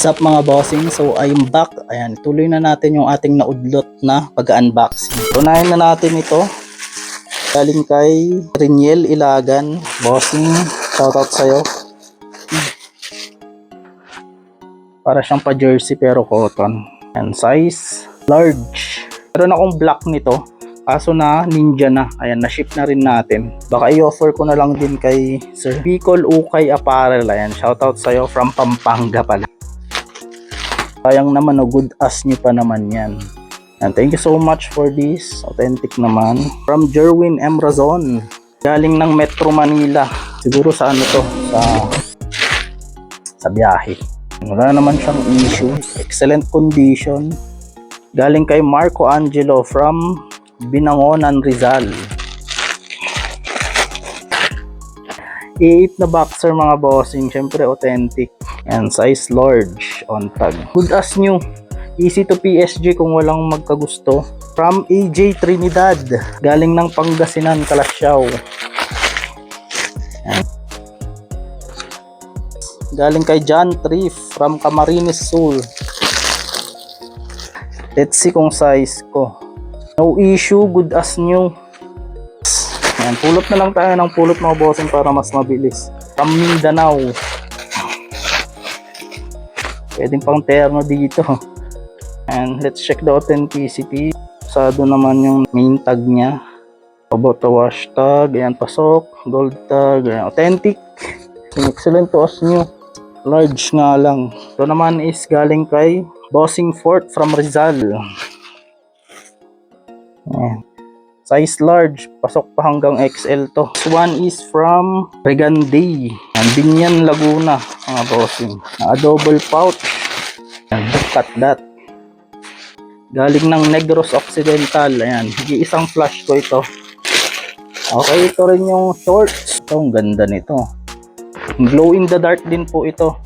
What's up mga bossing? So I'm back. Ayan, tuloy na natin yung ating naudlot na pag-unboxing. Unahin na natin ito. Galing kay Riniel Ilagan. Bossing, shoutout sa'yo. Para siyang pa-jersey pero cotton. And size, large. Meron akong black nito. Kaso na ninja na. Ayan, na-ship na rin natin. Baka i-offer ko na lang din kay Sir Bicol Ukay Apparel. Ayan, shoutout sa'yo from Pampanga pala. Sayang naman, no, good as nyo pa naman yan. And thank you so much for this. Authentic naman. From Jerwin M. Razon. Galing ng Metro Manila. Siguro sa ano to? Sa, sa biyahe. Wala naman siyang issue. Excellent condition. Galing kay Marco Angelo from Binangonan, Rizal. I8 na boxer mga bossing. Siyempre authentic. And size large on tag. Good as new. Easy to PSG kung walang magkagusto. From AJ Trinidad. Galing ng Pangasinan, Kalasyaw. Galing kay John Triff from Camarines Sur. Let's see kung size ko. No issue, good as new. Ayan, pulot na lang tayo ng pulot mga bossing para mas mabilis. From Mindanao. Pwedeng pang terno dito. And let's check the authenticity. Sado naman yung main tag niya. About the wash tag. Ayan, pasok. Gold tag. Ayan, authentic. Excellent to as new. Large nga lang. Ito naman is galing kay Bossing Fort from Rizal. Ayan. Size large, pasok pa hanggang XL to. This one is from Regande. Ayan, Binyan, Laguna, mga bossing. A double pouch. Look at that. Galing ng Negros Occidental. Ayan, isang flash ko ito. Okay, ito rin yung shorts. Ito, ang ganda nito. Glow in the dark din po ito.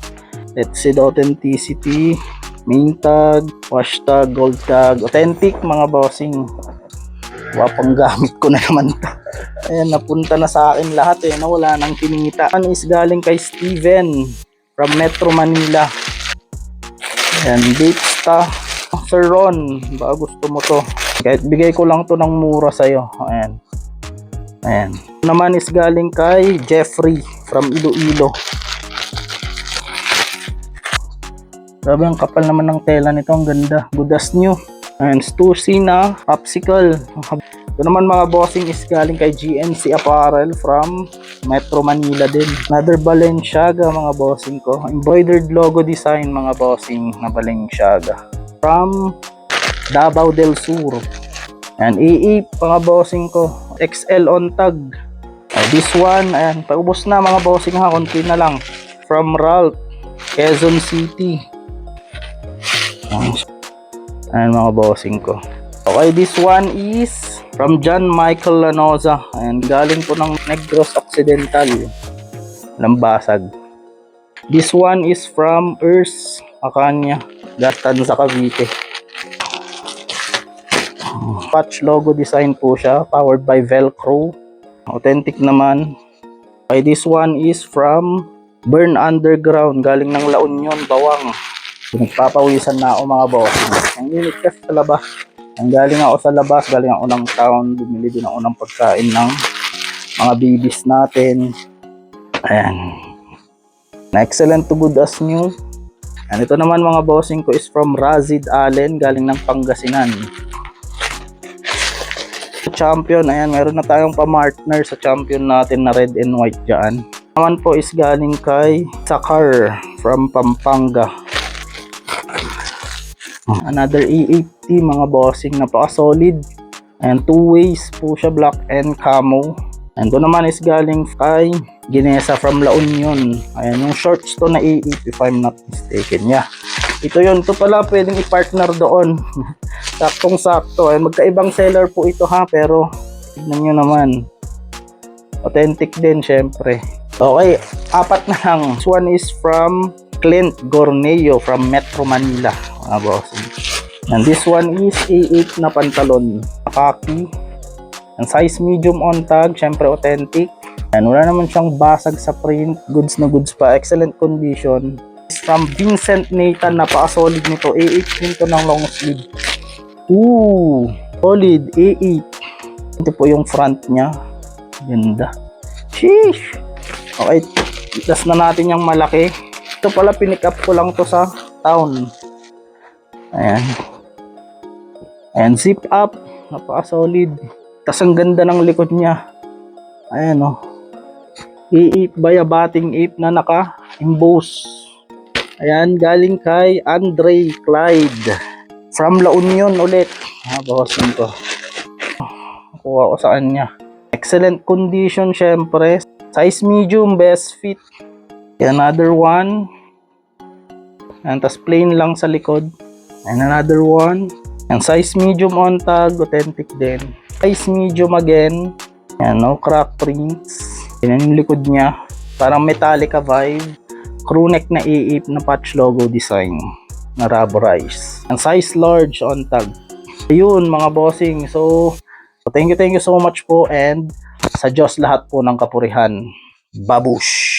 Let's see the authenticity. Main tag, wash tag, gold tag. Authentic mga bossing. Wapang gamit ko na naman to. Ayan, napunta na sa akin lahat eh. Nawala nang kinita. Ano is galing kay Steven from Metro Manila. Ayan, Dapesta. Sir Ron, baka gusto mo to. Kahit bigay ko lang to ng mura sa'yo. Ayan. Ayan. Naman is galing kay Jeffrey from Iloilo. Grabe ang kapal naman ng tela nito. Ang ganda. Good as. And Stussy na popsicle. Ito naman mga bossing is galing kay GNC Apparel from Metro Manila din. Another Balenciaga mga bossing ko. Embroidered logo design mga bossing na Balenciaga. From Davao del Sur. And AA mga bossing ko. XL on tag. This one, ayan, paubos na mga bossing ha, konti na lang. From Ralph, Quezon City. Ayan. Ayan mga bossing ko. Okay, this one is from John Michael Lanoza. Ayan, galing po ng Negros Occidental. Lambasag. This one is from Ers Akanya. Gastan sa Cavite. Patch logo design po siya. Powered by Velcro. Authentic naman. Okay, this one is from Burn Underground. Galing ng La Union, Bawang. Nagpapawisan na ako mga boss. Ang init kasi sa labas. Ang galing ako sa labas, galing ako ng town, bumili din ako ng pagkain ng mga babies natin. Ayan. Na excellent to good as new. And ito naman mga bossing ko is from Razid Allen, galing ng Pangasinan. Champion, ayan, meron na tayong pa-partner sa champion natin na red and white dyan. Naman po is galing kay Sakar from Pampanga. Another E80 mga bossing napaka-solid. And two ways po siya black and camo. And to naman is galing kay Ginesa from La Union. Ayan yung shorts to na E80 if I'm not mistaken. Yeah. Ito yun. Ito pala pwedeng i-partner doon. Saktong sakto. Ayan, magkaibang seller po ito ha. Pero tignan nyo naman. Authentic din syempre. Okay. Apat na lang. This one is from Clint Gorneo from Metro Manila. Mga bossing. And this one is A8 na pantalon. Khaki. Ang size medium on tag. Syempre authentic. And wala naman siyang basag sa print. Goods na goods pa. Excellent condition. From Vincent Nathan, napaka-solid nito. A8 din to ng long sleeve. Ooh, solid. A8. Ito po yung front niya. Ganda. Sheesh! Okay, itas na natin yung malaki. Ito pala, pinick up ko lang to sa town. Ayan. Ayan, zip up. Napaka-solid. Tapos ang ganda ng likod niya. Ayan o. Oh. A8 bayabating 8 na naka-emboss. Ayan, galing kay Andre Clyde. From La Union ulit. Ah, bawasin ko. Kuha ko sa kanya. Excellent condition, syempre. Size medium, best fit. Another one. Ayan, tas plain lang sa likod. And another one. Ayan, size medium on tag, authentic din. Size medium again. Ayan, no crack prints. Yan yung likod niya. Parang Metallica vibe. Crewneck na iip na patch logo design na rubberized. Ang size large on tag. Ayun mga bossing. So, thank you, thank you so much po and sa Diyos lahat po ng kapurihan. Babush!